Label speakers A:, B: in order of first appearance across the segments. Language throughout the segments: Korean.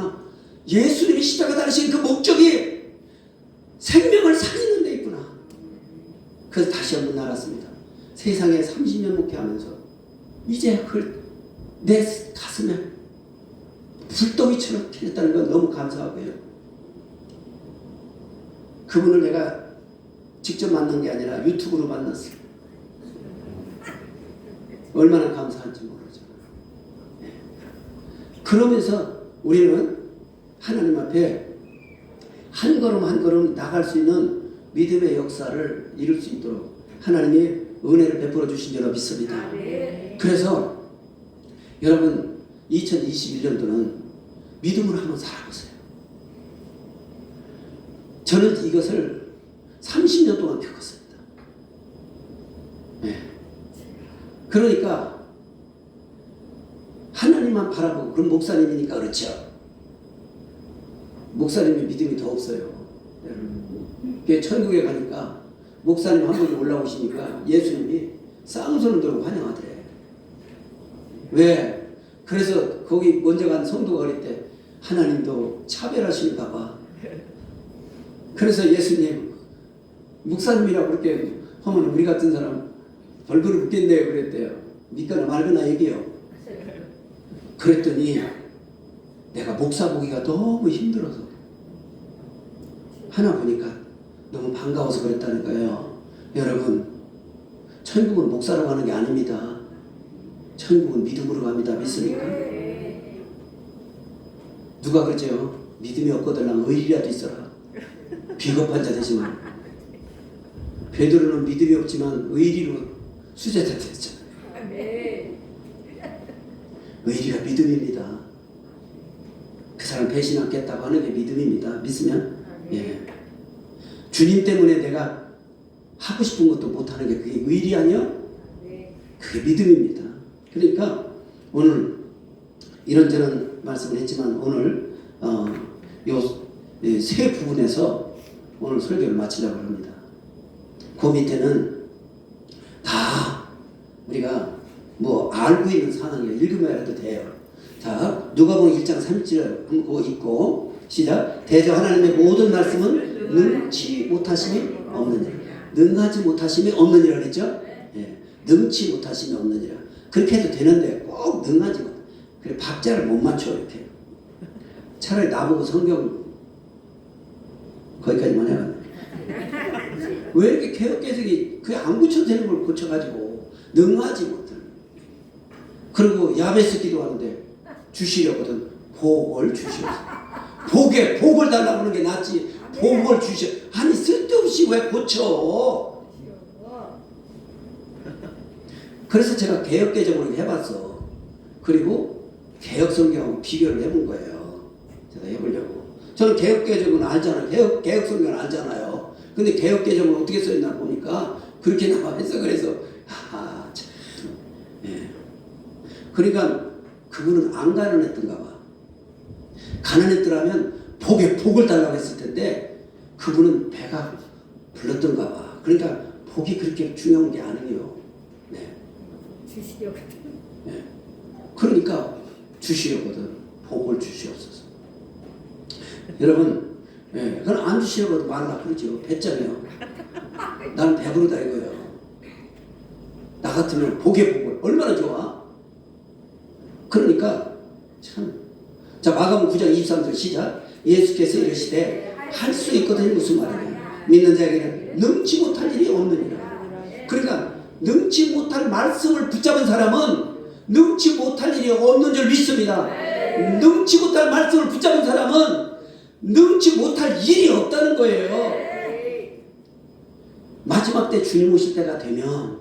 A: 있구나. 예수님이 십자가 달리신 그 목적이 생명을 살리는 데 있구나. 그래서 다시 한번 알았습니다. 세상에 30년 목회하면서 이제 그내 가슴에 불덩이처럼 캐냈다는 건 너무 감사하고요. 그분을 내가 직접 만난 게 아니라 유튜브로 만났어요. 얼마나 감사한지 모르죠. 예. 그러면서 우리는 하나님 앞에 한 걸음 한 걸음 나갈 수 있는 믿음의 역사를 이룰 수 있도록 하나님이 은혜를 베풀어 주신 줄로 믿습니다. 그래서 여러분 2021년도는 믿음으로 한번 살아보세요. 저는 이것을 30년 동안 겪었습니다. 네. 그러니까 하나님만 바라보고 그럼 목사님이니까 그렇죠. 목사님의 믿음이 더 없어요. 여러분. 천국에 가니까 목사님 한 분이 올라오시니까 예수님이 쌍손을 들고 환영하더래. 왜? 그래서 거기 먼저 간 성도가 그럴 때 하나님도 차별하시는가 봐. 그래서 예수님 목사님이라고 그렇게 하면 우리 같은 사람 벌벌 웃겠네요 그랬대요. 믿거나 말거나 얘기요. 그랬더니 내가 목사 보기가 너무 힘들어서 하나 보니까 너무 반가워서 그랬다는 거예요. 여러분 천국은 목사로 가는 게 아닙니다. 천국은 믿음으로 갑니다. 믿습니까? 누가 그러죠? 믿음이 없거든 의리라도 있어라. 비겁한 자 되지 마. 베드로는 믿음이 없지만 의리로 수제자 됐잖아요. 의리가 믿음입니다. 그 사람 배신하겠다고 하는 게 믿음입니다. 믿으면 예. 주님 때문에 내가 하고 싶은 것도 못하는 게 그게 의리 아니요? 그게 믿음입니다. 그러니까 오늘 이런저런 말씀을 했지만 오늘 어, 요세 부분에서 오늘 설교를 마치려고 합니다. 그 밑에는 다 우리가 뭐 알고 있는 상황이에요. 읽으면 해도 돼요. 자, 누가복음 1장 3절 한번 읽고 시작. 대저 하나님의 모든 말씀은 능치 못하심이 없느니라. 능하지 못하심이 없느니라 그랬죠? 예. 능치 못하심이 없느니라. 그렇게 해도 되는데 꼭 능하지 못. 그래 박자를 못 맞춰 이렇게. 차라리 나보고 성경 거기까지만 해라. 왜 이렇게 개혁개혁이 그게 안 고쳐도 되는 걸 고쳐가지고 능하지 못하는. 그리고 야베스 기도하는데 주시려거든 복을 주시옵소서. 복에 복을 달라고 하는 게 낫지. 복을 주셔. 아니 쓸데없이 왜 고쳐? 그래서 제가 개혁 개정으로 해봤어. 그리고 개혁 성경하고 비교를 해본 거예요. 제가 해보려고. 저는 개혁 개정은 알잖아요. 개혁, 개혁 성경은 알잖아요. 근데 개혁 개정은 어떻게 써있나 보니까 그렇게 나와 해석을 해서, 아, 참. 예. 그러니까 그분은 안 가난했던가 봐. 가난했더라면 복에 복을 달라고 했을 텐데 그분은 배가 불렀던가 봐. 그러니까 복이 그렇게 중요한 게 아니에요. 네.
B: 주시려고
A: 네. 그러니까 주시려거든. 복을 주시옵소서. 여러분, 예, 그건 안 주시려고 말라 그러죠. 배짱이요. 나는 배부르다 이거예요. 나 같으면 복의 복을 얼마나 좋아? 그러니까 참. 자 마가복음 9장 23절 시작. 예수께서 이르시되 할 수 있거든요 무슨 말이냐? 믿는 자에게는 능치 못할 일이 없느니라. 그러니까 능치 못할 말씀을 붙잡은 사람은 능치 못할 일이 없는 줄 믿습니다. 능치 못할 말씀을 붙잡은 사람은 능치 못할 일이 없다는 거예요. 마지막 때 주님 오실 때가 되면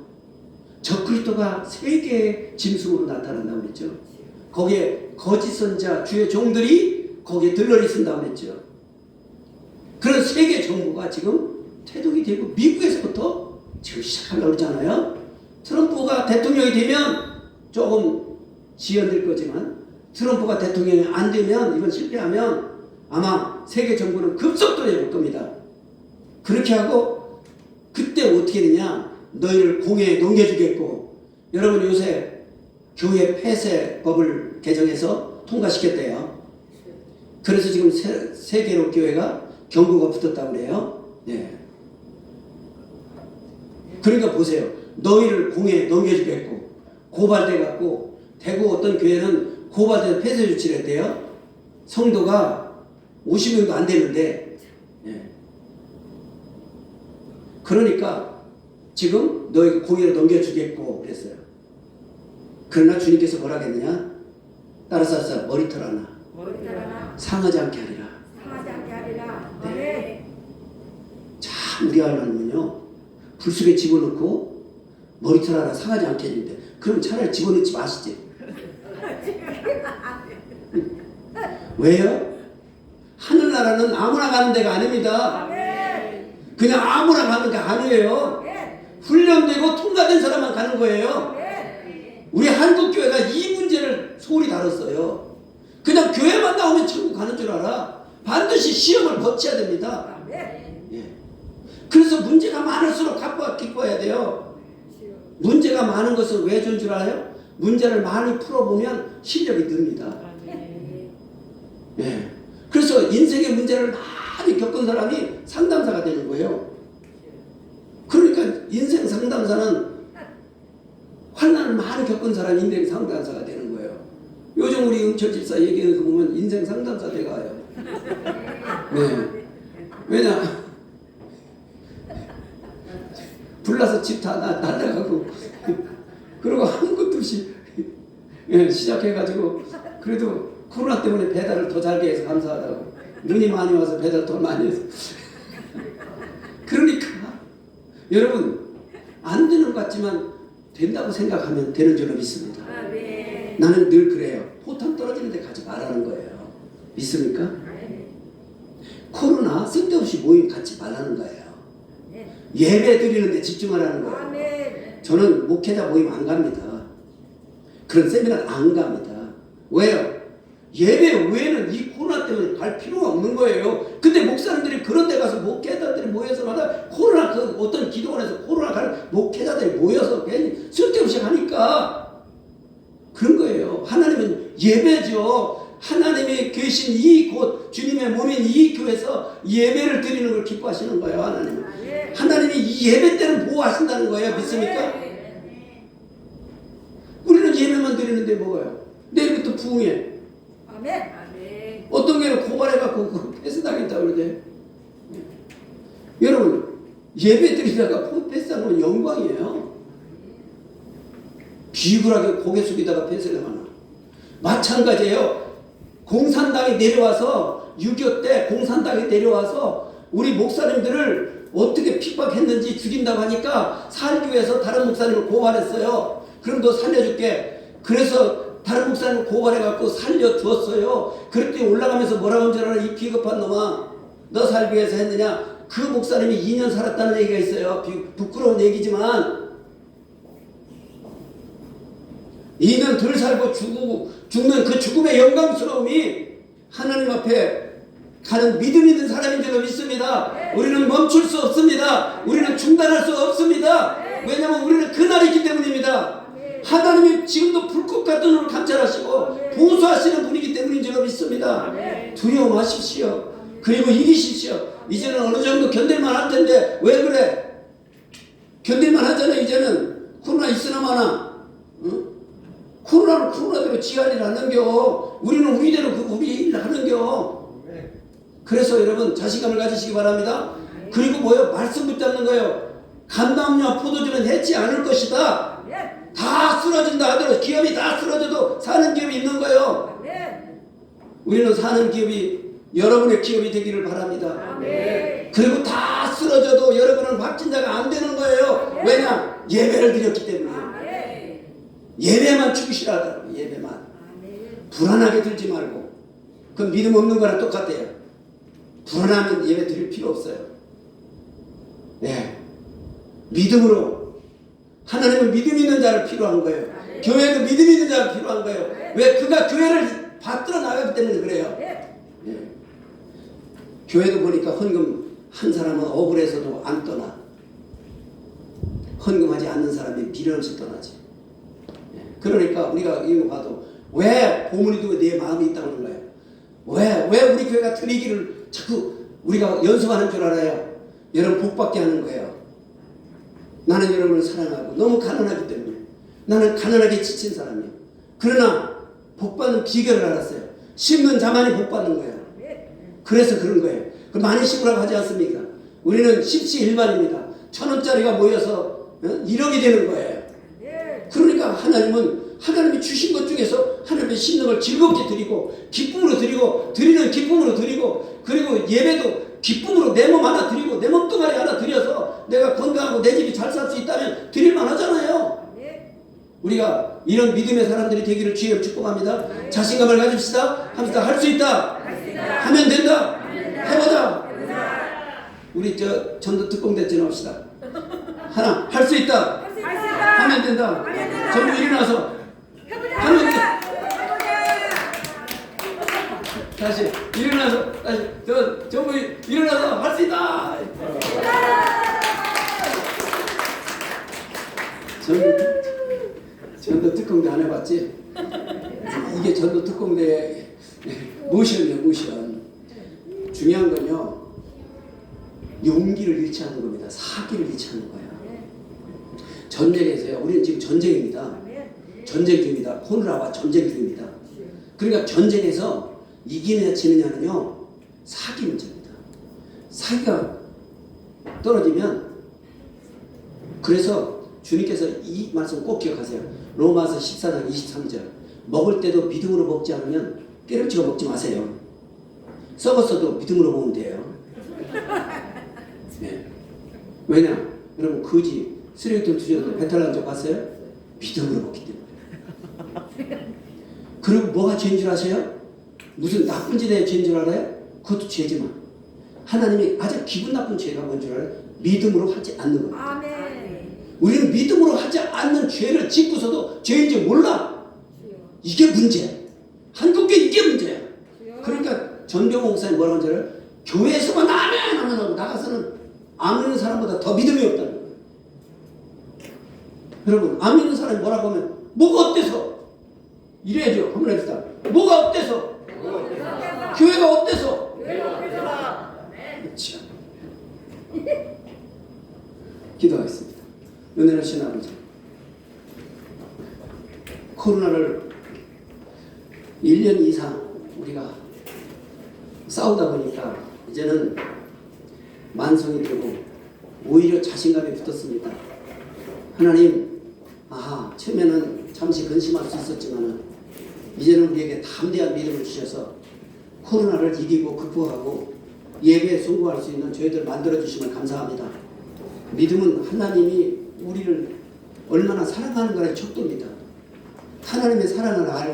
A: 저 그리스도가 세계의 짐승으로 나타난다고 그랬죠. 거기에 거짓 선자 주의 종들이 거기에 들러리 쓴다고 그랬죠. 그런 세계 정부가 지금 태동이 되고 미국에서부터 지금 시작하려고 그러잖아요. 트럼프가 대통령이 되면 조금 지연될 거지만 트럼프가 대통령이 안 되면 이번 실패하면 아마 세계 정부는 급속도로 해볼 겁니다. 그렇게 하고 그때 어떻게 되냐 너희를 공회에 넘겨주겠고 여러분 요새 교회 폐쇄법을 개정해서 통과시켰대요. 그래서 지금 세, 세계로 교회가 경고가 붙었다고 그래요. 네. 그러니까 보세요. 너희를 공에 넘겨주겠고 고발돼 갖고 대구 어떤 교회는 고발돼서 폐쇄 조치를 했대요. 성도가 50명도 안 되는데 예. 그러니까 지금 너희 공의로 넘겨주겠고 그랬어요. 그러나 주님께서 뭐라 했느냐? 따라서 하사 머리털 하나
B: 머리카락
A: 상하지 않게 하리라.
B: 상하지 않게 하리라.
A: 네.
B: 네.
A: 참 우리 하나님은요 불 속에 집어넣고 머리털 하나 상하지 않게 해준대. 그럼 차라리 집어넣지 마시지. 왜요? 하늘나라는 아무나 가는 데가 아닙니다. 그냥 아무나 가는 게 아니에요.
B: 네.
A: 훈련되고 통과된 사람만 가는 거예요.
B: 네.
A: 우리 한국 교회가 이 문제를 소홀히 다뤘어요. 그냥 교회만 나오면 천국 가는 줄 알아. 반드시 시험을 거쳐야 됩니다. 예. 그래서 문제가 많을수록 갖고 기뻐해야 돼요. 문제가 많은 것은 왜 좋은 줄 알아요? 문제를 많이 풀어보면 실력이 늡니다. 예. 그래서 인생의 문제를 많이 겪은 사람이 상담사가 되는 거예요. 그러니까 인생 상담사는 환난을 많이 겪은 사람이 인생 상담사가 되는 거예요. 요즘 우리 응철 집사 얘기하는 거 보면 인생 상담사 돼가요. 네. 왜냐? 불나서 집 다 날라가고 그리고 아무것도 없이 예, 시작해가지고 그래도 코로나 때문에 배달을 더 잘게 해서 감사하다고 눈이 많이 와서 배달 더 많이 해서 그러니까 여러분 안 되는 것 같지만 된다고 생각하면 되는 줄로 믿습니다.
B: 아멘.
A: 나는 늘 그래요. 포탄 떨어지는 데 가지 말라는 거예요. 믿습니까? 코로나 쓸데없이 모임 갖지 말라는 거예요.
B: 네.
A: 예배 드리는데 집중하라는 거예요.
B: 아멘.
A: 저는 목회자 모임 안 갑니다. 그런 세미나 안 갑니다. 왜요? 예배 외에는 이 코로나 때문에 갈 필요가 없는 거예요. 근데 목사님들이 그런 데 가서 목회자들이 모여서마다 코로나 그 어떤 기도원에서 코로나 갈 목회자들이 모여서 괜히 쓸데없이 하니까 그런 거예요. 하나님은 예배죠. 하나님이 계신 이 곳 주님의 몸인 이 교회에서 예배를 드리는 걸 기뻐하시는 거예요. 하나님은.
B: 아멘.
A: 하나님이 이 예배 때는 보호하신다는 거예요. 믿습니까?
B: 네.
A: 우리는 예배만 드리는데 뭐가요? 내일부터 부흥해.
B: 아멘.
A: 어떤 교회는 고발해갖고 그 패스당했다 그러지. 여러분 예배 드리다가 패스당하면 영광이에요. 비굴하게 고개 숙이다가 패스를 하나. 마찬가지예요. 공산당이 내려와서 6.25 때 공산당이 내려와서 우리 목사님들을 어떻게 핍박했는지 죽인다고 하니까 살교에서 다른 목사님을 고발했어요. 그럼 너 살려줄게. 그래서 다른 목사님을 고발해갖고 살려주었어요. 그랬더니 올라가면서 뭐라고 한줄 알아? 이 비겁한 놈아. 너 살기 위해서 했느냐? 그 목사님이 2년 살았다는 얘기가 있어요. 비- 부끄러운 얘기지만 2년 덜 살고 죽고 죽는 그 죽음의 영광스러움이 하나님 앞에 가는 믿음 있는 사람인 줄로 믿습니다. 우리는 멈출 수 없습니다. 우리는 중단할 수 없습니다. 왜냐하면 우리는 그날이기 때문입니다. 하나님이 지금도 불꽃 같은 눈을 감찰하시고 보수하시는 분이기 때문인 줄로 믿습니다. 두려워 마십시오. 그리고 이기십시오. 이제는 어느 정도 견딜만 할 텐데 왜 그래? 견딜만 하잖아 이제는 코로나 있으나 마나 응? 코로나를 코로나대로 일 하는겨 우리는 우리대로 그 우리 일 하는겨 그래서 여러분 자신감을 가지시기 바랍니다 그리고 뭐요? 말씀 붙잡는 거예요 감남류와 포도주는 해치 않을 것이다. 다 쓰러진다 하더라도 기업이 다 쓰러져도 사는 기업이 있는 거예요. 우리는 사는 기업이 여러분의 기업이 되기를 바랍니다. 그리고 다 쓰러져도 여러분은 확진자가 안 되는 거예요. 왜냐? 예배를 드렸기 때문에. 예배만 죽이시라더라고, 예배만. 불안하게 들지 말고. 그 믿음 없는 거랑 똑같아요. 불안하면 예배 드릴 필요 없어요. 네. 믿음으로. 하나님은 믿음 있는 자를 필요한 거예요. 교회도 믿음 있는 자가 필요한 거예요. 왜? 그가 교회를 받들어 나가기 때문에 그래요.
B: 네.
A: 예. 교회도 보니까 헌금 한 사람은 억울해서도 안 떠나. 헌금하지 않는 사람이 미련 없이 떠나지. 예. 그러니까 우리가 이거 봐도 왜 보물이도 내 마음이 있다고 하는 거예요. 왜, 왜 우리 교회가 드리기를 자꾸 우리가 연습하는 줄 알아요? 여러분 복받게 하는 거예요. 나는 여러분을 사랑하고 너무 가난하기 때문에 나는 가난하게 지친 사람이에요. 그러나 복받는 비결을 알았어요. 심는 자만이 복받는 거예요. 그래서 그런 거예요. 그 많이 심으라고 하지 않습니까? 우리는 십시 일반입니다. 천 원짜리가 모여서 어? 1억이 되는 거예요. 그러니까 하나님은 하나님이 주신 것 중에서 하나님의 심는 걸 즐겁게 드리고 기쁨으로 드리고 드리는 기쁨으로 드리고 그리고 예배도 기쁨으로 내 몸 하나 드리고 내 몸뚱아리 하나 드려서 내가 건강하고 내 집이 잘 살 수 있다면 드릴만 하잖아요. 우리가 이런 믿음의 사람들이 되기를 주여 축복합니다. 자신감을 가집시다. 하면서 할수 있다. 하면 된다. 해보자. 우리 저 전도 특공대 지나옵시다. 하나 할수 있다. 하면 된다. 전부 일어나서 하면 된다. 다시 일어나서 다시 저 전부 일어나서 할 수 있다. 전도 전도 특공대 안 해봤지? 이게 전도 특공대 모션이에요 모션. 중요한 건요 용기를 잃지 않는 겁니다. 사기를 잃지 않는 거예요. 전쟁에서요. 우리는 지금 전쟁입니다. 전쟁 중입니다. 호르라와 전쟁 중입니다. 그러니까 전쟁에서 이기느냐 지느냐는요 사기 문제입니다. 사기가 떨어지면 그래서 주님께서 이 말씀 꼭 기억하세요. 로마서 14장 23절 먹을 때도 믿음으로 먹지 않으면 때려치고 먹지 마세요. 썩었어도 믿음으로 먹으면 돼요. 네. 왜냐? 여러분 거지 쓰레기통 주셔도 배탈 난적 봤어요? 믿음으로 먹기 때문에. 그리고 뭐가 죄인 줄 아세요? 무슨 나쁜 짓에 죄인 줄 알아요? 그것도 죄지만 하나님이 아주 기분 나쁜 죄가 뭔 줄 알아요? 믿음으로 하지 않는 겁니다.
B: 아멘.
A: 우리는 믿음으로 하지 않는 죄를 짓고서도 죄인지 몰라. 이게 문제. 한국계 이게 문제야. 그러니까 전병호 목사님 뭐라고 하는 줄? 교회에서만 아멘 하면 하고 나가서는 안 믿는 사람보다 더 믿음이 없다는 거예요. 여러분 안 믿는 사람이 뭐라고 하면 뭐가 어때서? 이래야죠. 한번 해봅시다. 뭐가 어때서? 교회가 어때서? 그렇죠. 기도하겠습니다. 은혜로신 아버지 코로나를 1년 이상 우리가 싸우다 보니까 이제는 만성이 되고 오히려 자신감이 붙었습니다. 하나님, 아하, 처음에는 잠시 근심할 수 있었지만은 이제는 우리에게 담대한 믿음을 주셔서 코로나를 이기고 극복하고 예배에 성공할 수 있는 저희들 만들어 주시면 감사합니다. 믿음은 하나님이 우리를 얼마나 사랑하는 가의 척도입니다. 하나님의 사랑을 알